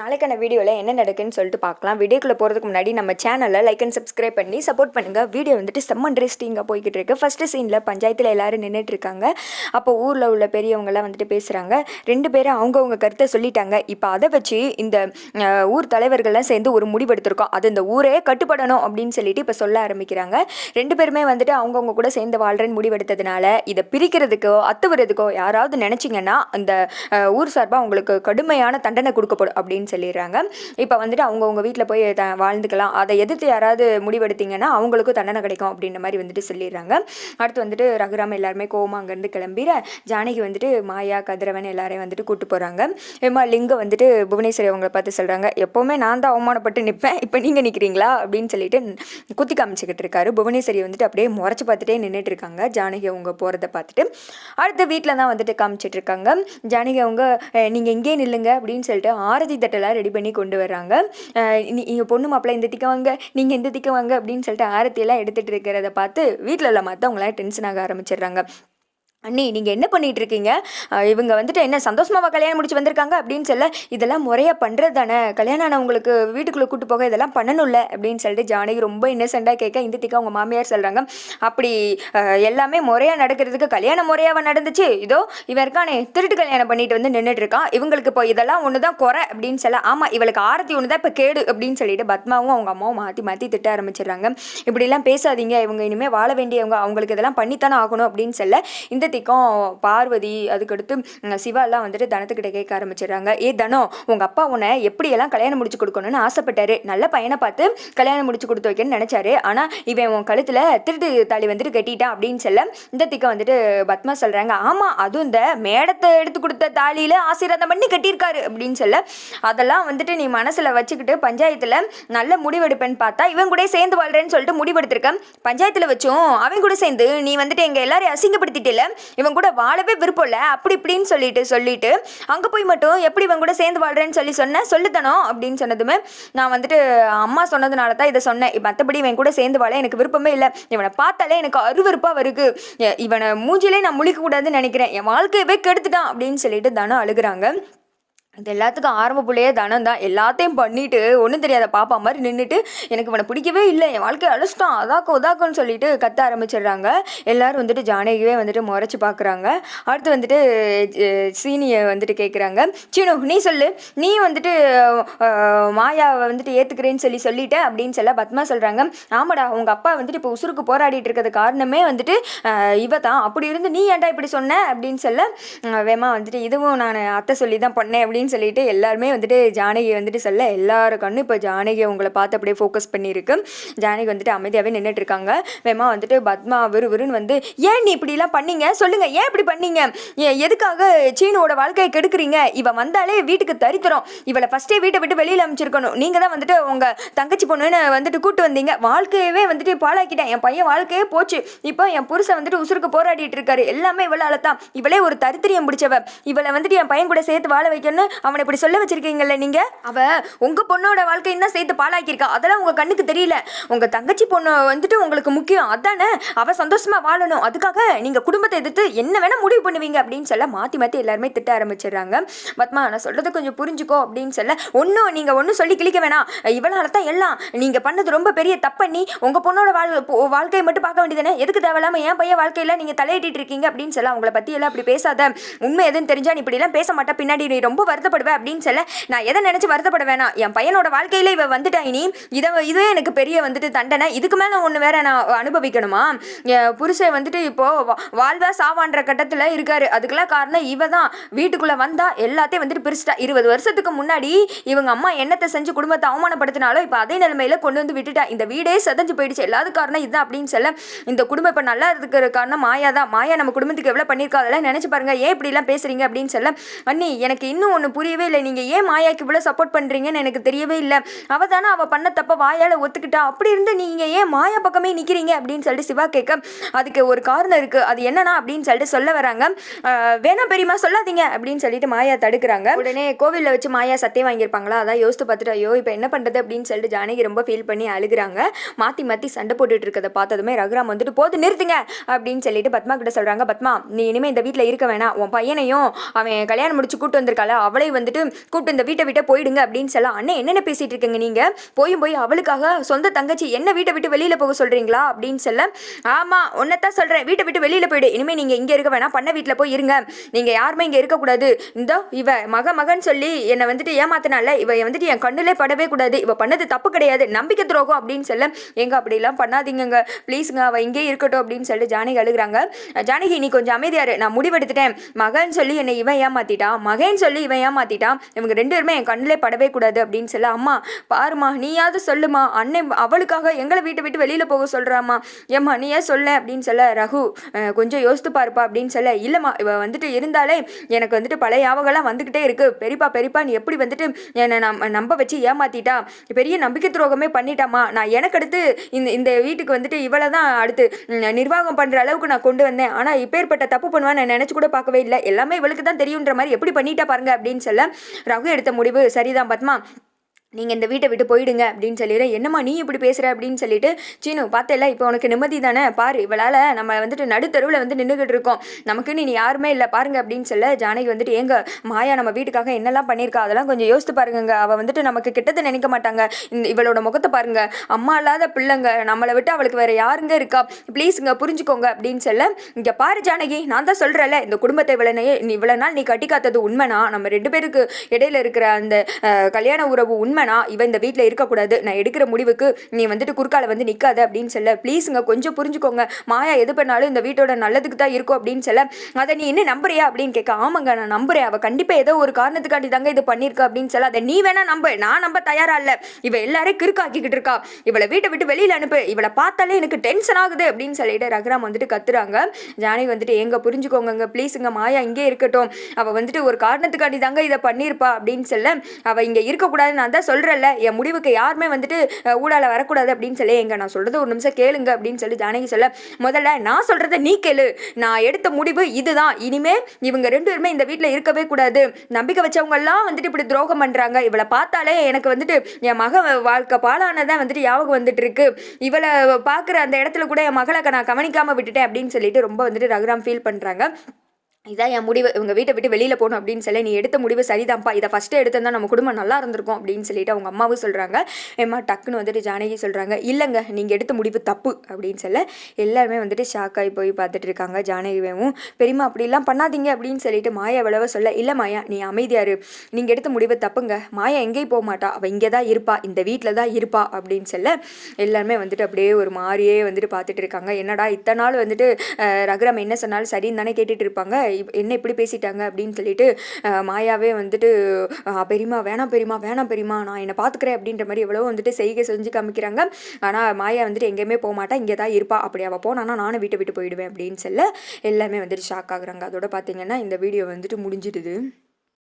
நாளைக்கான வீடியோவில் என்ன நடக்குன்னு சொல்லிட்டு பார்க்கலாம். வீடியோக்குள்ளே போகிறதுக்கு முன்னாடி நம்ம சேனலை லைக் அண்ட் சப்ஸ்கிரைப் பண்ணி சப்போர்ட் பண்ணுங்கள் வீடியோ வந்துட்டு செம்ம இன்ட்ரெஸ்டிங்காக போய்கிட்டு இருக்குது ஃபஸ்ட்டு சீனில் பஞ்சாயத்தில் எல்லோரும் நின்றுட்டுருக்காங்க அப்போ ஊரில் உள்ள பெரியவங்கலாம் வந்துட்டு பேசுகிறாங்க ரெண்டு பேரும் அவங்கவுங்க கருத்தை சொல்லிட்டாங்க. இப்போ அதை வச்சு இந்த ஊர் தலைவர்கள்லாம் சேர்ந்து ஒரு முடிவெடுத்திருக்கோம். அது இந்த ஊரே கட்டுப்படணும் அப்படின்னு சொல்லிட்டு இப்போ சொல்ல ஆரம்பிக்கிறாங்க. ரெண்டு பேருமே வந்துட்டு அவங்கவுங்க கூட சேர்ந்து வாழ்கிறேன்னு முடிவெடுத்ததுனால இதை பிரிக்கிறதுக்கோ அத்துவறதுக்கோ யாராவது நினச்சிங்கன்னா அந்த ஊர் சார்பாக அவங்களுக்கு கடுமையான தண்டனை கொடுக்கப்படும் அப்படின்னு சொல்லிடுறாங்க. இப்போ வந்துட்டு அவங்கவுங்க வீட்டில் போய் த வாழ்ந்துக்கலாம். அதை எதிர்த்து யாராவது முடிவெடுத்தீங்கன்னா அவங்களுக்கும் தண்டனை கிடைக்கும் அப்படின்ற மாதிரி வந்துட்டு சொல்லிடுறாங்க. அடுத்து வந்துட்டு ரகுராம் எல்லாருமே கோவமாக அங்கேருந்து கிளம்பிட ஜானகி வந்துட்டு மாயா கதிரவன் எல்லாரையும் வந்துட்டு கூப்பிட்டு போகிறாங்க ஏமா லிங்க வந்துட்டு புவனேஸ்வரி அவங்கள பார்த்து சொல்கிறாங்க எப்போவுமே நான் தான் அவமானப்பட்டு நிற்பேன் இப்போ நீங்கள் நிற்கிறீங்களா அப்படின்னு சொல்லிட்டு குத்தி காமிச்சிக்கிட்டு இருக்காரு. புவனேஸ்வரி வந்துட்டு அப்படியே முறைச்சி பார்த்துட்டே நின்றுட்டு இருக்காங்க. ஜானகி அவங்க போகிறத பார்த்துட்டு அடுத்து வீட்டில் தான் வந்துட்டு காமிச்சிட்டு இருக்காங்க. ஜானகி அவங்க நீங்கள் இங்கே நில்லுங்க அப்படின்னு சொல்லிட்டு ஆரதி தட்டெல்லாம் ரெடி பண்ணி கொண்டு வர்றாங்க. நீங்கள் பொண்ணு மாப்பிள்ளை இந்த திக்க வாங்க நீங்கள் இந்த திக்க வாங்க அப்படின்னு சொல்லிட்டு ஆரத்தியெல்லாம் எடுத்துகிட்டு இருக்கிறத பார்த்து வீட்டில் உள்ள மற்றவங்களாம் டென்ஷன் ஆக ஆரம்பிச்சிடுறாங்க. அண்ணி நீங்கள் என்ன பண்ணிகிட்டு இருக்கீங்க இவங்க வந்துட்டு என்ன சந்தோஷமாவா கல்யாணம் முடிச்சு வந்திருக்காங்க அப்படின்னு சொல்ல இதெல்லாம் முறையாக பண்ணுறது தானே கல்யாணம் ஆனவங்களுக்கு வீட்டுக்குள்ளே கூட்டு போக இதெல்லாம் பண்ணணும்ல அப்படின்னு சொல்லிட்டு ஜானகி ரொம்ப இன்னசென்ட்டாக கேட்க இந்த திக்கா அவங்க மாமியார் சொல்கிறாங்க அப்படி எல்லாமே முறையாக நடக்கிறதுக்கு கல்யாணம் முறையாக நடந்துச்சு? இதோ இவன் இருக்கானே திருட்டு கல்யாணம் பண்ணிட்டு வந்து நின்றுட்டு இருக்கான் இவங்களுக்கு இப்போ இதெல்லாம் ஒன்று தான் குறை அப்படின்னு சொல்ல ஆமாம் இவளுக்கு ஆரத்தி ஒன்று தான் இப்போ கேடு அப்படின்னு சொல்லிட்டு பத்மாவும் அவங்க அம்மாவும் மாற்றி மாற்றி திட்ட ஆரம்பிச்சிடுறாங்க. இப்படிலாம் பேசாதீங்க இவங்க இனிமேல் வாழ வேண்டியவங்க அவங்களுக்கு இதெல்லாம் பண்ணித்தானே ஆகணும் அப்படின்னு சொல்ல இந்த திக்கம் பார்வதி அதுக்கடுத்து சிவாலாம் வந்துட்டு தனத்துக்கிட்ட கேட்க ஆரம்பிச்சிடுறாங்க. ஏ தனம் உங்கள் அப்பா உன்னை எப்படியெல்லாம் கல்யாணம் முடிச்சு கொடுக்கணும்னு ஆசைப்பட்டாரு. நல்ல பையனை பார்த்து கல்யாணம் முடிச்சு கொடுத்து வைக்கணும்னு நினச்சாரு. ஆனால் இவன் உன் கழுத்தில் திருட்டு தாலி வந்துட்டு கட்டிட்டான் அப்படின்னு சொல்ல இந்த திக்கம் வந்துட்டு பத்மா சொல்கிறாங்க ஆமாம் அதுவும் இந்த மேடத்தை எடுத்து கொடுத்த தாலியில் ஆசீர்வாதம் பண்ணி கட்டியிருக்காரு அப்படின்னு சொல்ல அதெல்லாம் வந்துட்டு நீ மனசில் வச்சுக்கிட்டு பஞ்சாயத்தில் நல்ல முடிவெடுப்பேன்னு பார்த்தா இவன் கூட சேர்ந்து வாழ்றேன்னு சொல்லிட்டு முடிவெடுத்திருக்கேன் பஞ்சாயத்தில் வச்சும் அவன் கூட சேர்ந்து நீ வந்துட்டு எங்கள் எல்லாரையும் அசிங்கப்படுத்திட்டே இவன் கூட வாழவே விருப்பம் இல்லை. அப்படி இப்படின்னு சொல்லிட்டு சொல்லிட்டு அங்கே போய் மட்டும் எப்படி இவன் கூட சேர்ந்து வாழ்றேன்னு சொல்லி சொன்னேன் சொல்லுத்தனம் அப்படின்னு சொன்னதுமே நான் வந்துட்டு அம்மா சொன்னதுனால தான் இதை சொன்னேன். மற்றபடி இவன் கூட சேர்ந்து வாழ எனக்கு விருப்பமே இல்லை. இவனை பார்த்தாலே எனக்கு அருவருப்பாக வருது. இவனை மூஞ்சிலே நான் முழிக்க கூடாதுன்னு நினைக்கிறேன். என் வாழ்க்கையவே கெடுத்துட்டான். அப்படின்னு சொல்லிட்டு தானே அழுகுறாங்க. இது எல்லாத்துக்கும் ஆரம்ப புள்ளையே தனம் தான் எல்லாத்தையும் பண்ணிட்டு ஒன்றும் தெரியாத பாப்பா மாதிரி நின்றுட்டு எனக்கு இவனை பிடிக்கவே இல்லை. என் வாழ்க்கையை அழிச்சிட்டான். அதாக்கோ உதாக்குன்னு சொல்லிட்டு கத்த ஆரம்பிச்சிடுறாங்க. எல்லாரும் வந்துட்டு ஜானகியே வந்துட்டு முறைச்சி பார்க்குறாங்க அடுத்து வந்துட்டு சீனியை வந்துட்டு கேட்குறாங்க சீனு நீ சொல்லு. நீ வந்துட்டு மாயாவை வந்துட்டு ஏற்றுக்கிறேன்னு சொல்லி சொல்லிட்ட அப்படின்னு சொல்ல பத்மா சொல்கிறாங்க ஆமாடா உங்கள் அப்பா வந்துட்டு இப்போ உசுருக்கு போராடிட்டு இருக்கிறது காரணமே வந்துட்டு இவ தான் அப்படி இருந்து நீ ஏன்டா இப்படி சொன்ன அப்படின்னு சொல்ல வேமா வந்துட்டு இதுவும் நான் அத்தை சொல்லி தான் பண்ணேன் அப்படின்னு சொல்லிட்டு எல்லாருமே வந்துட்டு ஜானகி வந்துட்டு சொல்ல எல்லாரும் கண்ணு இப்போ ஜானகி உங்களை பார்த்து அப்படியே ஃபோக்கஸ் பண்ணியிருக்கு. ஜானகி வந்துட்டு அமைதியாகவே நின்றுட்டு இருக்காங்க வேமா வந்துட்டு பத்மா விறுவிறுன்னு வந்து ஏன் நீ இப்படிலாம் பண்ணீங்க? சொல்லுங்க ஏன் இப்படி பண்ணீங்க? எதுக்காக சீனோட வாழ்க்கையை கெடுக்குறீங்க? இவன் வந்தாலே வீட்டுக்கு தரித்திரம். இவளை ஃபஸ்ட்டே வீட்டை விட்டு வெளியில் அமைச்சிருக்கணும் நீங்கள் தான் வந்துட்டு உங்கள் தங்கச்சி பொண்ணுன்னு வந்துட்டு கூட்டு வந்தீங்க. வாழ்க்கையவே வந்துட்டு பாழாக்கிட்டேன். என் பையன் வாழ்க்கையே போச்சு. இப்போ என் புருஷன் வந்துட்டு உசுருக்கு போராடிட்டு இருக்காரு. எல்லாமே இவளால தான். இவளே ஒரு தரித்திரியம் பிடிச்சவ. இவளை வந்துட்டு என் பையன் கூட சேர்த்து வாழ வைக்கணும்னு அவனை இப்படி சொல்ல வச்சிருக்கீங்கல்ல நீங்க? அவ உங்க பொண்ணோட வாழ்க்கையும் தான் சேர்த்து பாழாக்கியிருக்கா. அதெல்லாம் உங்க கண்ணுக்கு தெரியல. உங்க தங்கச்சி பொண்ணு வந்துட்டு உங்களுக்கு முக்கியம். அதானே? அவ சந்தோஷமா வாழணும். அதுக்காக நீங்க குடும்பத்தை எதிர்த்து என்ன வேணா முடிவு பண்ணுவீங்க அப்படின்னு சொல்ல மாத்தி மாத்தி எல்லாருமே திட்ட ஆரம்பிச்சிடுறாங்க. பத்மா நான் சொல்றது கொஞ்சம் புரிஞ்சுக்கோ அப்படின்னு சொல்ல ஒன்றும் நீங்க ஒன்றும் சொல்லி கிழிக்க வேணாம். இவளால தான் எல்லாம். நீங்க பண்ணது ரொம்ப பெரிய தப்பண்ணி உங்க பொண்ணோட வாழ் வாழ்க்கையை மட்டும் பார்க்க வேண்டியதானே எதுக்கு தேவையில்லாம என் பையன் வாழ்க்கையில நீங்க தலையிட்டு இருக்கீங்க அப்படின்னு சொல்ல அவங்கள பத்தி எல்லாம் அப்படி பேசாத. உண்மை எதுன்னு தெரிஞ்சா நீ இப்படி எல்லாம் பேச மாட்டா. பின்னாடி நீ ரொம்ப வருத்தப்படுவ அப்படின்னு சொல்ல நான் எதை நினைச்சு வருத்தப்பட வேணாம் என் பையனோட வாழ்க்கையில இவ வந்துட்டா இனி இதை இதுவே எனக்கு பெரிய வந்துட்டு தண்டனை. இதுக்கு மேல ஒன்று வேற நான் அனுபவிக்கணுமா? என் புருஷன் வந்துட்டு இப்போ வா- வாழ்வா சாவான்ற கட்டத்துல இருக்காரு. அதுக்கெல்லாம் காரணம் இவ தான் வீட்டுக்குள்ள வந்தா எல்லாத்தையும் வந்துட்டு பிரிச்சுட்டா. இருபது வருஷத்துக்கு முன்னாடி இவங்க அம்மா என்னத்தை செஞ்சு குடும்பத்தை அவமானப்படுத்தினாலும் இப்போ அதே நிலைமையில கொண்டு வந்து விட்டுட்டா. இந்த வீடே செதஞ்சு போயிடுச்சு. எல்லாத்து காரணம் இதுதான் அப்படின்னு சொல்ல இந்த குடும்பம் இப்போ நல்லா இருக்கிற காரணம் மாயா தான் மாயா நம்ம குடும்பத்துக்கு எவ்வளோ பண்ணியிருக்கா அதெல்லாம் நினைச்சு பாருங்க. ஏன் இப்படிலாம் பேசுறீங்க அப்படின்னு சொல்ல அண்ணி எனக்கு இன்னும் ஒன்று புரியவே இல்லை. நீங்கள் ஏன் மாயாக்கு இவ்வளோ சப்போர்ட் பண்ணுறீங்கன்னு எனக்கு தெரியவே இல்லை. அவ தானே அவள் பண்ண தப்ப வாயால் ஒத்துக்கிட்டா. அப்படி இருந்து நீங்கள் ஏன் மாயா பக்கமே நிற்கிறீங்க அப்படின்னு சொல்லிட்டு சிவா கேட்க அதுக்கு ஒரு காரணம் இருக்குது அது என்னன்னா அப்படின்னு சொல்லிட்டு சொல்ல வராங்க. வேணாம் பெரியம்மா சொல்லாதீங்க அப்படின்னு சொல்லிட்டு மாயா தடுக்கிறாங்க. உடனே கோவிலில் வச்சு மாயா சத்தியம் வாங்கியிருப்பாங்களா? அதான் யோசித்து பார்த்துட்டு ஐயோ இப்போ என்ன பண்ணுறது அப்படின்னு சொல்லிட்டு ஜானகி ரொம்ப ஃபீல் பண்ணி அழுகுறாங்க. மாற்றி மாற்றி சண்டை போட்டுட்டு இருக்கதை பார்த்ததுமே ரகுராம் வந்துட்டு போது நிறுத்துங்க. அப்படின்னு சொல்லிட்டு பத்மா கிட்ட சொல்கிறாங்க பத்மா நீ இனிமேல் இந்த வீட்டில் இருக்க வேணாம். உன் பையனையும் அவன் கல்யாணம் முடிச்சு கூட்டு வந்திருக்கால அவளை அவளை வந்துட்டு கூப்பிட்டு இந்த வீட்டை விட்டு போயிடுங்க அப்படின்னு சொல்ல அண்ணன் என்னென்ன பேசிட்டு இருக்கீங்க நீங்க? போயும் போய் அவளுக்காக சொந்த தங்கச்சி என்ன வீட்டை விட்டு வெளியில போக சொல்றீங்களா? அப்படின்னு சொல்ல ஆமா உன்னைத்தான் சொல்றேன். வீட்டை விட்டு வெளியில போயிடு. இனிமே நீங்க இங்க இருக்க வேணாம். பண்ண வீட்டுல போய் இருங்க. நீங்க யாருமே இங்க இருக்கக்கூடாது. இந்த இவ மக மகன் சொல்லி என்னை வந்துட்டு ஏமாத்தினால இவ வந்துட்டு என் கண்ணுலே படவே கூடாது. இவ பண்ணது தப்பு கிடையாது. நம்பிக்கை துரோகம் அப்படின்னு சொல்ல எங்க அப்படிலாம் பண்ணாதீங்க ப்ளீஸுங்க அவ இங்கே இருக்கட்டும். அப்படின்னு சொல்லிட்டு ஜானகி அழுகுறாங்க. ஜானகி நீ கொஞ்சம் அமைதியாரு நான் முடிவெடுத்துட்டேன். மகன் சொல்லி என்னை இவன் ஏமாத்திட்டான். மகன் சொல்லி இவன் ஏமாத்திட்டான் இவங்க ரெண்டு பேருமே என் கண்ணிலே படவே கூடாது அப்படின்னு சொல்ல அம்மா பாருமா நீயாவது சொல்லுமா அண்ணன் அவளுக்காக எங்களை வீட்டை விட்டு வெளியில போக சொல்றாம்மா. ஏம்மா நீ ஏன் சொல்ல? அப்படின்னு சொல்ல ரகு கொஞ்சம் யோசித்து பாருப்பா அப்படின்னு சொல்ல இல்லைம்மா இவ வந்துட்டு இருந்தாலே எனக்கு வந்துட்டு பழைய ஞாபகம்லாம் வந்துக்கிட்டே இருக்கு. பெரியப்பா பெரியப்பா நீ எப்படி வந்துட்டு என்னை நம் நம்ப வச்சு ஏமாத்திட்டா? பெரிய நம்பிக்கை துரோகமே பண்ணிட்டாமா நான் எனக்கு அடுத்து இந்த இந்த வீட்டுக்கு வந்துட்டு இவளை தான் அடுத்து நிர்வாகம் பண்ணுற அளவுக்கு நான் கொண்டு வந்தேன். ஆனால் இப்பேற்பட்ட தப்பு பண்ணுவான்னு நான் நினச்சி கூட பார்க்கவே இல்லை. எல்லாமே இவளுக்கு தான் தெரியுன்ற மாதிரி எப்படி பண்ணிட்டா பாருங்க அப்படின்னு சொல்ல ரகு எடுத்த முடிவு சரிதான் பத்மா. நீங்கள் இந்த வீட்டை விட்டு போயிடுங்க அப்படின்னு சொல்லிடுறேன் என்னம்மா நீ இப்படி பேசுகிற அப்படின்னு சொல்லிட்டு சீனு பார்த்தல இப்போ உனக்கு நிம்மதி தானே? பாரு இவளால் நம்ம வந்துட்டு நடுத்தருவில் வந்து நின்றுக்கிட்டு இருக்கோம். நமக்குன்னு நீ யாருமே இல்லை பாருங்க அப்படின்னு சொல்ல ஜானகி வந்துட்டு எங்க மாயா நம்ம வீட்டுக்காக என்னெல்லாம் பண்ணியிருக்கா? அதெல்லாம் கொஞ்சம் யோசித்து பாருங்க அவள் வந்துட்டு நமக்கு கிட்டத்தை நினைக்க மாட்டாங்க. இந்த இவளோட முகத்தை பாருங்க. அம்மா இல்லாத பிள்ளைங்க நம்மளை விட்டு அவளுக்கு வேற யாருங்க இருக்கா? ப்ளீஸுங்க புரிஞ்சுக்கோங்க அப்படின்னு சொல்ல இங்கே பாரு ஜானகி நான் தான் சொல்கிறேன்ல இந்த குடும்பத்தை இவ்வளோ இவ்வளோ நாள் நீ கட்டி காத்தது உண்மைனா? நம்ம ரெண்டு பேருக்கு இடையில இருக்கிற அந்த கல்யாண உறவு உண்மை உண்மைனா இவன் இந்த வீட்டில் இருக்கக்கூடாது. நான் எடுக்கிற முடிவுக்கு நீ வந்துட்டு குறுக்கால வந்து நிற்காத அப்படின்னு சொல்ல. ப்ளீஸுங்க கொஞ்சம் புரிஞ்சுக்கோங்க. மாயா எது பண்ணாலும் இந்த வீட்டோட நல்லதுக்கு தான் இருக்கும் அப்படின்னு சொல்ல. அதை நீ என்ன நம்புறியா அப்படின்னு கேட்க ஆமாங்க நான் நம்புறேன். அவள் கண்டிப்பாக ஏதோ ஒரு காரணத்துக்காண்டி தாங்க இது பண்ணியிருக்கா அப்படின்னு சொல்ல. அதை நீ வேணா நம்ப. நான் நம்ப தயாரா இல்லை. இவ எல்லாரையும் கிறுக்காக்கிக்கிட்டு இருக்கா. இவளை வீட்டை விட்டு வெளியில் அனுப்பு. இவளை பார்த்தாலே எனக்கு டென்ஷன் ஆகுது அப்படின்னு சொல்லிட்டு ரகுராம் வந்துட்டு கத்துறாங்க. ஜானகி வந்துட்டு எங்க புரிஞ்சுக்கோங்க ப்ளீஸுங்க மாயா இங்கே இருக்கட்டும். அவள் வந்துட்டு ஒரு காரணத்துக்காண்டி தாங்க இதை பண்ணியிருப்பா அப்படின்னு சொல்ல. அவள் இங்கே இருக்கக்கூடாதுன்னு நான் தான் சொல்கிறல்ல என் முடிவுக்கு யாருமே வந்துட்டு அஹ், ஊடால வரக்கூடாது அப்படின்னு சொல்லி எங்க நான் சொல்கிறது ஒரு நிமிஷம் கேளுங்க அப்படின்னு சொல்லி ஜானகி சொல்ல முதல்ல நான் சொல்கிறத நீ கேளு. நான் எடுத்த முடிவு இதுதான். இனிமே இவங்க ரெண்டு பேருமே இந்த வீட்டில் இருக்கவே கூடாது. நம்பிக்கை வச்சவங்கெல்லாம் வந்துட்டு இப்படி துரோகம் பண்ணுறாங்க இவளை பார்த்தாலே எனக்கு வந்துட்டு என் மக வாழ்க்கை பாலானதான் வந்துட்டு ஞாபகம் வந்துட்டு இருக்கு இவளை பார்க்குற அந்த இடத்துல கூட என் மகளை நான் கவனிக்காமல் விட்டுட்டேன் அப்படின்னு சொல்லிட்டு ரொம்ப வந்துட்டு ரகுராம் ஃபீல் பண்ணுறாங்க இதான் என் முடிவு. இவங்க வீட்டை விட்டு வெளியில் போகணும் அப்படின்னு சொல்லி நீ எடுத்த முடிவு சரிதான்ப்பா. இதை ஃபஸ்ட்டு எடுத்திருந்தா நம்ம குடும்பம் நல்லா இருந்திருக்கும் அப்படின்னு சொல்லிட்டு அவங்க அம்மாவும் சொல்கிறாங்க ஏம்மா டக்குன்னு வந்துட்டு ஜானகி சொல்கிறாங்க இல்லைங்க நீங்கள் எடுத்த முடிவு தப்பு அப்படின்னு சொல்ல எல்லாருமே வந்துட்டு ஷாக் ஆகி போய் பார்த்துட்டு இருக்காங்க ஜானகிவேவும் பெரியம்மா அப்படிலாம் பண்ணாதீங்க அப்படின்னு சொல்லிட்டு மாயா எவ்வளவோ சொல்ல இல்லை மாயா நீ அமைதியாரு நீங்கள் எடுத்த முடிவு தப்புங்க. மாயா எங்கேயும் போக மாட்டா. அவள் இங்கே தான் இருப்பா. இந்த வீட்டில் தான் இருப்பா. அப்படின்னு சொல்ல எல்லாருமே வந்துட்டு அப்படியே ஒரு மாதிரியே வந்துட்டு பார்த்துட்டு இருக்காங்க. என்னடா இத்தனை நாள் வந்துட்டு ரகுரம் என்ன சொன்னாலும் சரின்னு தானே கேட்டுட்டு இருப்பாங்க. என்ன இப்படி பேசிட்டாங்க அப்படின்னு சொல்லிட்டு மாயாவே வந்துட்டு பெரியமா பெரியம்மா வேணாம் பெரியம்மா வேணாம் பெரியம்மா நான் என்னை பார்த்துக்கிறேன் அப்படின்ற மாதிரி எவ்வளோ வந்துட்டு செய்கை செஞ்சு காமிக்கிறாங்க. ஆனால் மாயா வந்துட்டு எங்கேயுமே போக மாட்டா இங்கே தான் இருப்பா. அப்படி அவள் போனானா நானும் வீட்டை விட்டு போயிடுவேன் அப்படின்னு சொல்ல எல்லாமே வந்துட்டு ஷாக் ஆகுறாங்க. அதோட பார்த்தீங்கன்னா இந்த வீடியோ வந்துட்டு முடிஞ்சிடுது.